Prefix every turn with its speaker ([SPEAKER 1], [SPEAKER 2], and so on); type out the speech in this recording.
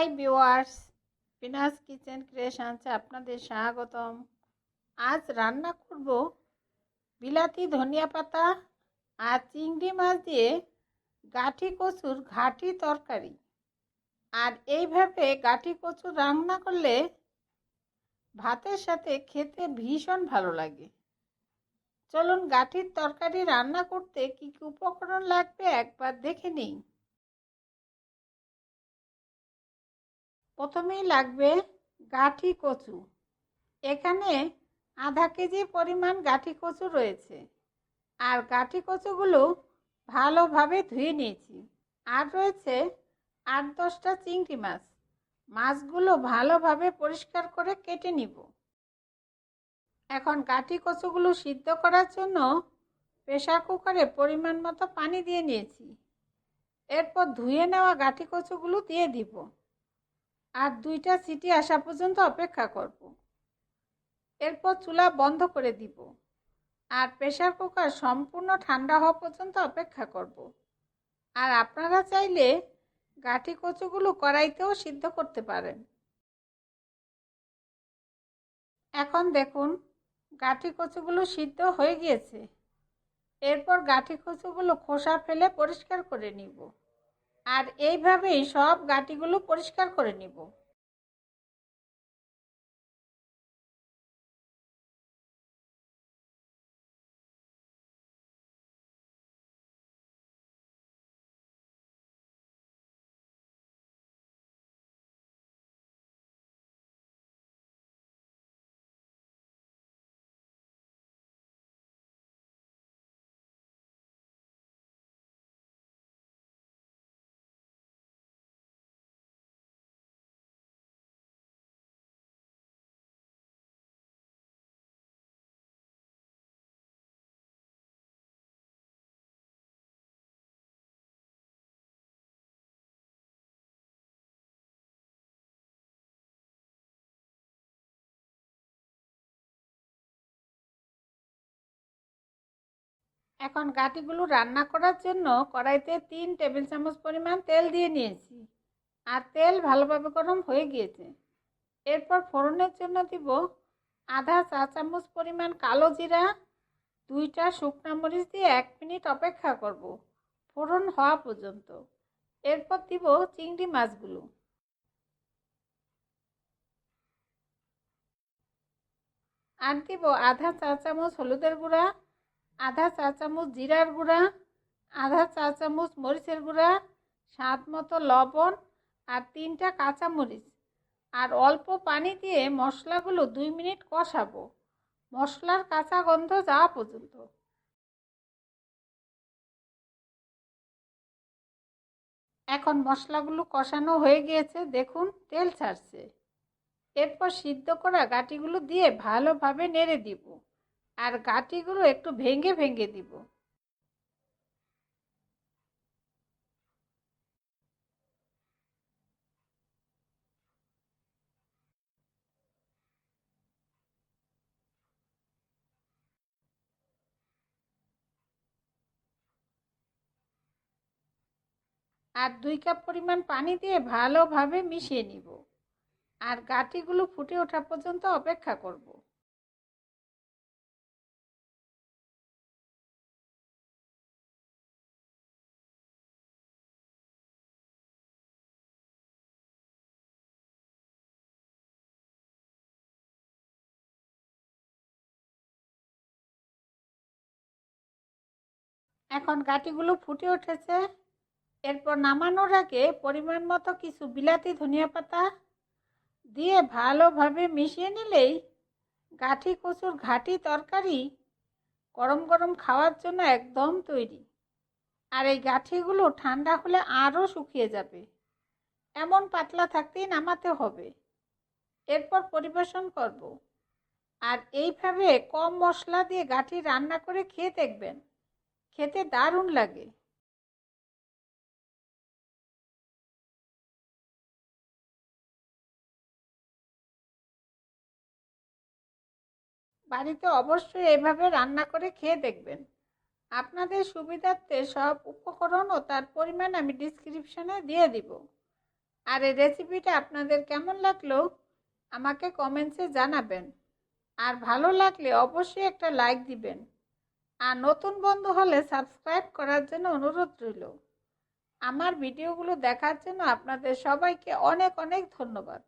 [SPEAKER 1] High viewers পিনাস kitchen ক্রিয়েশনসে আপনাদের স্বাগতম। আজ রান্না করব বিলাতি ধনিয়া পাতা আর চিংড়ি মাছ দিয়ে গাঠি কচুর ঘাটি তরকারি। আর এইভাবে গাঠি কচু রান্না করলে ভাতের সাথে খেতে ভীষণ ভালো লাগে। চলুন গাঠির তরকারি রান্না করতে কী কী উপকরণ লাগবে একবার দেখে নিই। প্রথমেই লাগবে গাঠি কচু। এখানে আধা কেজি পরিমাণ গাঠি কচু রয়েছে। আর গাঠি কচুগুলো ভালোভাবে ধুয়ে নিয়েছি। আর রয়েছে আট দশটা চিংড়ি মাছ। মাছগুলো ভালোভাবে পরিষ্কার করে কেটে নিব। এখন গাঠি কচুগুলো সিদ্ধ করার জন্য প্রেশার কুকারে পরিমাণ মতো পানি দিয়ে নিয়েছি। এরপর ধুয়ে নেওয়া গাঠি কচুগুলো দিয়ে দিব। আর দুইটা সিটি আসা পর্যন্ত অপেক্ষা করব। এরপর চুলা বন্ধ করে দিব আর প্রেশার কুকার সম্পূর্ণ ঠান্ডা হওয়া পর্যন্ত অপেক্ষা করব। আর আপনারা চাইলে গাঠি কচুগুলো কড়াইতেও সিদ্ধ করতে পারেন। এখন দেখুন, গাঠি কচুগুলো সিদ্ধ হয়ে গিয়েছে। এরপর গাঠি কচুগুলো খোসা ফেলে পরিষ্কার করে নিব। আর এইভাবেই সব গাটিগুলো পরিষ্কার করে নিব। এখন গাটিগুলো রান্না করার জন্য কড়াইতে তিন টেবিল চামচ পরিমাণ তেল দিয়ে নিয়েছি। আর তেল ভালোভাবে গরম হয়ে গিয়েছে। এরপর ফোড়নের জন্য দিব আধা চা চামচ পরিমাণ কালো জিরা, দুইটা শুকনা মরিচ দিয়ে এক মিনিট অপেক্ষা করব, ফোড়ন হওয়া পর্যন্ত। এরপর দিব চিংড়ি মাছগুলো। আর দিব আধা চা চামচ হলুদের গুঁড়া আধা চা চামচ জিরার গুঁড়া, আধা চা চামচ মরিচের গুঁড়া, স্বাদ মতো লবণ আর তিনটা কাঁচা মরিচ আর অল্প পানি দিয়ে মশলাগুলো দুই মিনিট কষাবো। মশলার কাঁচা গন্ধ যাওয়া পর্যন্ত। এখন মশলাগুলো কষানো হয়ে গিয়েছে, দেখুন, তেল ছাড়ছে। এরপর সিদ্ধ করা গাটিগুলো দিয়ে ভালোভাবে নেড়ে দিব। আর গাঁটিগুলো একটু ভেঙে ভেঙে দিব। আর দুই কাপ পরিমাণ পানি দিয়ে ভালোভাবে মিশিয়ে নিব। আর গাঁটিগুলো ফুটে ওঠা পর্যন্ত অপেক্ষা করব। এখন গাটিগুলো ফুটে উঠেছে। এরপর নামানোর আগে পরিমাণ মতো কিছু বিলাতি ধনিয়া পাতা দিয়ে ভালোভাবে মিশিয়ে নিলেই গাঠি, কচুর ঘাটি, তরকারি গরম গরম খাওয়ার জন্য একদম তৈরি। আর এই গাঠিগুলো ঠান্ডা হলে আরও শুকিয়ে যাবে। এমন পাতলা থাকতেই নামাতে হবে। এরপর পরিবেশন করব। আর এইভাবে কম মশলা দিয়ে গাঠি রান্না করে খেয়ে দেখবেন। খেতে দারুণ লাগে। বাড়িতে অবশ্যই এভাবে রান্না করে খেয়ে দেখবেন। আপনাদের সুবিধার্থে সব উপকরণ ও তার পরিমাণ আমি ডিসক্রিপশনে দিয়ে দিব। আর এই রেসিপিটা আপনাদের কেমন লাগল, আমাকে কমেন্টসে জানাবেন। আর ভালো লাগলে অবশ্যই একটা লাইক দিবেন। আর নতুন বন্ধু হলে সাবস্ক্রাইব করার জন্য অনুরোধ রইল। আমার ভিডিওগুলো দেখার জন্য আপনাদের সবাইকে অনেক অনেক ধন্যবাদ।